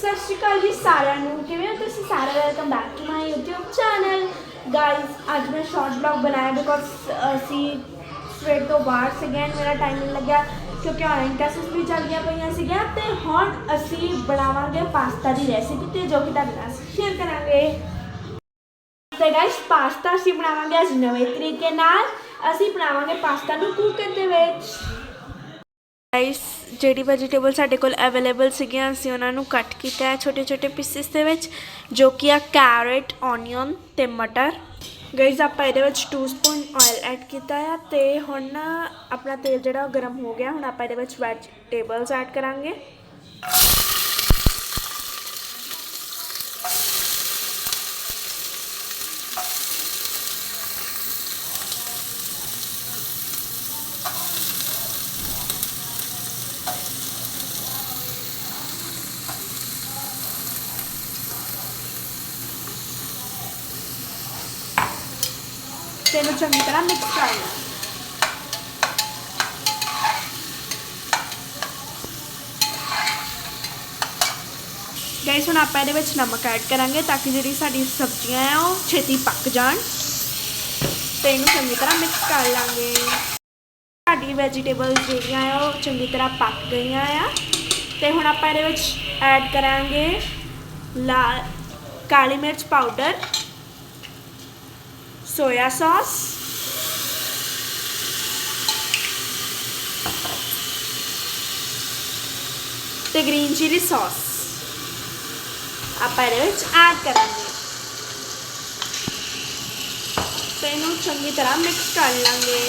ਸਤਿ ਸ਼੍ਰੀ ਅਕਾਲ ਜੀ ਸਾਰਿਆਂ ਨੂੰ। ਕਿਵੇਂ ਹੋ ਤੁਸੀਂ ਸਾਰੇ? Welcome back to my YouTube channel guys ਅੱਜ ਮੈਂ ਸ਼ਾਰਟ ਬਲੌਗ ਬਣਾਇਆ ਬਿਕੋਜ਼ ਅਸੀਂ ਸਵੇਰ ਤੋਂ ਬਾਹਰ ਸੀਗੇ ਮੇਰਾ ਟਾਈਮ ਨਹੀਂ ਲੱਗਿਆ ਕਿਉਂਕਿ ਆਨਲਾਈਨ ਕਲਾਸਿਸ ਵੀ ਚੱਲਦੀਆਂ ਪਈਆਂ ਸੀਗੀਆਂ ਤੇ ਹੁਣ ਅਸੀਂ ਬਣਾਵਾਂਗੇ ਪਾਸਤਾ ਦੀ ਰੈਸਿਪੀ ਤੇ ਜੋ ਕਿ ਤੁਹਾਡੇ ਨਾਲ ਸ਼ੇਅਰ ਕਰਾਂਗੇ। ਤੇ ਗਾਇਸ ਪਾਸਤਾ ਅਸੀਂ ਬਣਾਵਾਂਗੇ ਅੱਜ ਨਵੇਂ ਤਰੀਕੇ ਨਾਲ। ਅਸੀਂ ਬਣਾਵਾਂਗੇ ਪਾਸਤਾ ਨੂੰ ਕੁੱਕਰ ਦੇ ਵਿੱਚ ਰਾਈਸ ਜਿਹੜੀ ਵੈਜੀਟੇਬਲ ਸਾਡੇ ਕੋਲ ਅਵੇਲੇਬਲ ਸੀਗੀਆਂ, ਅਸੀਂ ਉਹਨਾਂ ਨੂੰ ਕੱਟ ਕੀਤਾ ਹੈ ਛੋਟੇ ਛੋਟੇ ਪੀਸਿਸ ਦੇ ਵਿੱਚ, ਜੋ ਕਿ ਆ ਕੈਰਟ ਓਨੀਅਨ ਤੇ ਮਟਰ। ਗਾਇਸ ਆਪਾਂ ਇਹਦੇ ਵਿੱਚ 2 ਸਪੂਨ ਆਇਲ ਐਡ ਕੀਤਾ ਆ ਤੇ ਹੁਣ ਨਾ ਆਪਣਾ ਤੇਲ ਜਿਹੜਾ ਉਹ ਗਰਮ ਹੋ ਗਿਆ, ਹੁਣ ਆਪਾਂ ਇਹਦੇ ਵਿੱਚ ਵੈਜੀਟੇਬਲਸ ਐਡ ਕਰਾਂਗੇ। ਤੇ ਇਹਨੂੰ ਚੰਗੀ ਤਰ੍ਹਾਂ ਮਿਕਸ ਕਰ ਲੈਣਾ। ਗਾਇਸ ਹੁਣ ਆਪਾਂ ਇਹਦੇ ਵਿੱਚ ਨਮਕ ਐਡ ਕਰਾਂਗੇ ਤਾਂ ਕਿ ਜਿਹੜੀ ਸਾਡੀ ਸਬਜ਼ੀਆਂ ਆ ਉਹ ਛੇਤੀ ਪੱਕ ਜਾਣ। ਤੇ ਇਹਨੂੰ ਚੰਗੀ ਤਰ੍ਹਾਂ ਮਿਕਸ ਕਰ ਲਾਂਗੇ। ਸਾਡੀ ਵੈਜੀਟੇਬਲ ਜਿਹੜੀਆਂ ਆ ਉਹ ਚੰਗੀ ਤਰ੍ਹਾਂ ਪੱਕ ਗਈਆਂ ਆ। ਤੇ ਹੁਣ ਆਪਾਂ ਇਹਦੇ ਵਿੱਚ ਐਡ ਕਰਾਂਗੇ ਲਾ ਕਾਲੀ ਮਿਰਚ ਪਾਊਡਰ ਸੋਇਆ ਸਾਸ ਤੇ ਗ੍ਰੀਨ ਚਿਲੀ ਸਾਸ ਆਪਾਂ ਇਹਦੇ ਵਿੱਚ ਐਡ ਕਰਾਂਗੇ ਤੇ ਇਹਨੂੰ ਚੰਗੀ ਤਰ੍ਹਾਂ ਮਿਕਸ ਕਰ ਲਾਂਗੇ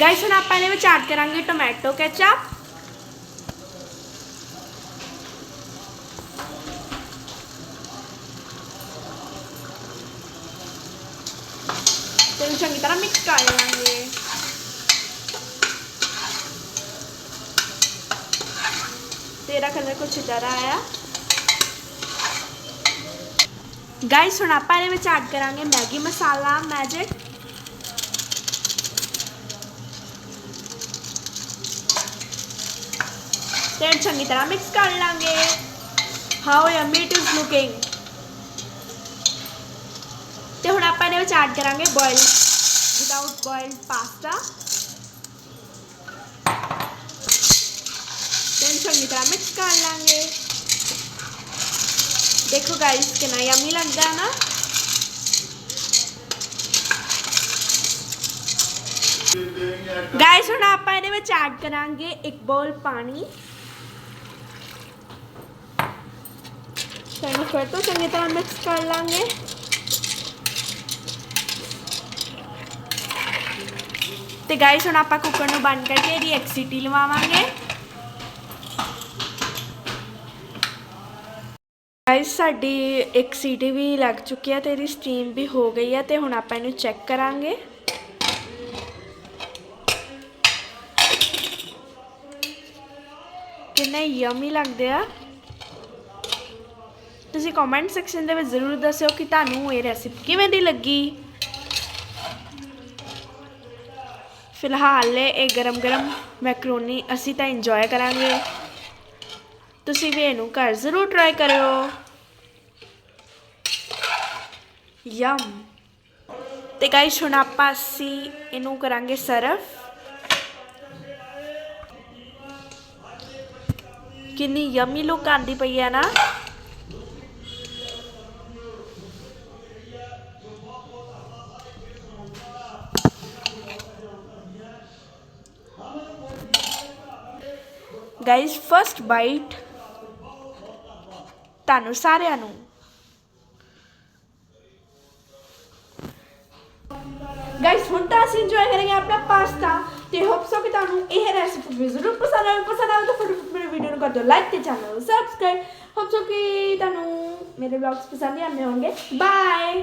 ਗਾਇਸ ਹੁਣ ਆਪਾਂ ਇਹਦੇ ਵਿੱਚ ਐਡ ਕਰਾਂਗੇ ਟੋਮੈਟੋ ਕੈਚਅਪ ਚੰਗੀ ਤਰ੍ਹਾਂ ਮਿਕਸ ਕਰ ਲਾਂਗੇ ਤੇਰਾ ਕਲਰ ਕੁਛ ਇਦਾਂ ਆਇਆ ਗਾਇਸ ਹੁਣ ਆਪਾਂ ਇਹਦੇ ਵਿੱਚ ਐਡ ਕਰਾਂਗੇ ਮੈਗੀ ਮਸਾਲਾ ਮੈਜਿਕ ਤੇ ਚੰਗੀ ਤਰ੍ਹਾਂ ਮਿਕਸ ਕਰ ਲਾਂਗੇ how yummy it is looking ਤੇ ਹੁਣ ਆਪਾਂ ਇਹਦੇ ਵਿੱਚ ਐਡ ਕਰਾਂਗੇ ਬੋਇਲ ਵਿਦਆਊਟ ਬੋਇਲਡ ਪਾਸਤਾ ਤੇ ਇਹਨੂੰ ਚੰਗੀ ਤਰ੍ਹਾਂ ਮਿਕਸ ਕਰ ਲਾਂਗੇ ਦੇਖੋ ਗਾਇਸ ਕਿੰਨਾ ਯਮੀ ਲੱਗਦਾ ਹੈ ਗਾਇਸ ਹੁਣ ਆਪਾਂ ਇਹਦੇ ਵਿੱਚ ਐਡ ਕਰਾਂਗੇ ਇੱਕ ਬੋਲ ਪਾਣੀ ਤੇ ਫਿਰ ਤੋਂ ਚੰਗੀ ਤਰ੍ਹਾਂ ਮਿਕਸ ਕਰ ਲਾਂਗੇ ਤੇ ਗਾਇਸ ਹੁਣ ਆਪਾਂ ਕੁੱਕਰ ਨੂੰ ਬੰਦ ਕਰਕੇ ਇਹਦੀ ਇੱਕ ਸੀਟੀ ਲਵਾਵਾਂਗੇ। ਗਾਇਸ ਸਾਡੀ ਇੱਕ ਸੀਟੀ ਵੀ ਲੱਗ ਚੁੱਕੀ ਹੈ ਤੇ ਇਹਦੀ ਸਟੀਮ ਵੀ ਹੋ ਗਈ ਹੈ ਤੇ ਹੁਣ ਆਪਾਂ ਇਹਨੂੰ ਚੈੱਕ ਕਰਾਂਗੇ। ਕਿੰਨੇ ਯਮੀ ਲੱਗਦੇ ਆ। ਤੁਸੀਂ ਕਮੈਂਟ ਸੈਕਸ਼ਨ ਦੇ ਵਿੱਚ ਜ਼ਰੂਰ ਦੱਸਿਓ ਕਿ ਤੁਹਾਨੂੰ ਇਹ ਰੈਸਿਪੀ ਕਿਵੇਂ ਦੀ ਲੱਗੀ। ਫਿਲਹਾਲ ਇਹ ਗਰਮ ਗਰਮ ਮੈਕਰੋਨੀ ਅਸੀਂ ਤਾਂ ਇੰਜੋਏ ਕਰਾਂਗੇ। ਤੁਸੀਂ ਵੀ ਇਹਨੂੰ ਘਰ ਜ਼ਰੂਰ ਟਰਾਈ ਕਰਿਓ। ਯਮ ਤੇ ਗਾਇਸ ਹੁਣ ਆਪਾਂ ਅਸੀਂ ਇਹਨੂੰ ਕਰਾਂਗੇ ਸਰਵ। ਕਿੰਨੀ ਯਮੀ ਲੁੱਕ ਆਂਦੀ ਪਈ ਹੈ ਨਾ। ਗਾਇਸ ਫਰਸਟ ਬਾਈਟ ਤੁਹਾਨੂੰ ਸਾਰਿਆਂ ਨੂੰ। ਗਾਇਸ ਹੁਣ ਤਾਂ ਅਸੀਂ ਇੰਜੋਏ ਕਰਾਂਗੇ ਆਪਣਾ ਪਾਸਤਾ ਤੇ ਹੋਪ ਸੋ ਕਿ ਤੁਹਾਨੂੰ ਇਹ ਰੈਸਿਪੀ ਜ਼ਰੂਰ ਪਸੰਦ ਆਵੇ। ਪਸੰਦ ਆਵੇ ਤਾਂ ਫਟਾਫਟ ਮੇਰੇ ਵੀਡੀਓ ਨੂੰ ਕਰ ਦਿਓ। ਲਾਈਕ ਤੇ ਚੈਨਲ ਨੂੰ ਸਬਸਕ੍ਰਾਈਬ ਹੋਪ ਸੋ ਕਿ ਤੁਹਾਨੂੰ ਮੇਰੇ ਵਲੌਗਸ ਪਸੰਦ ਆਉਂਦੇ ਹੋਣਗੇ। ਬਾਏ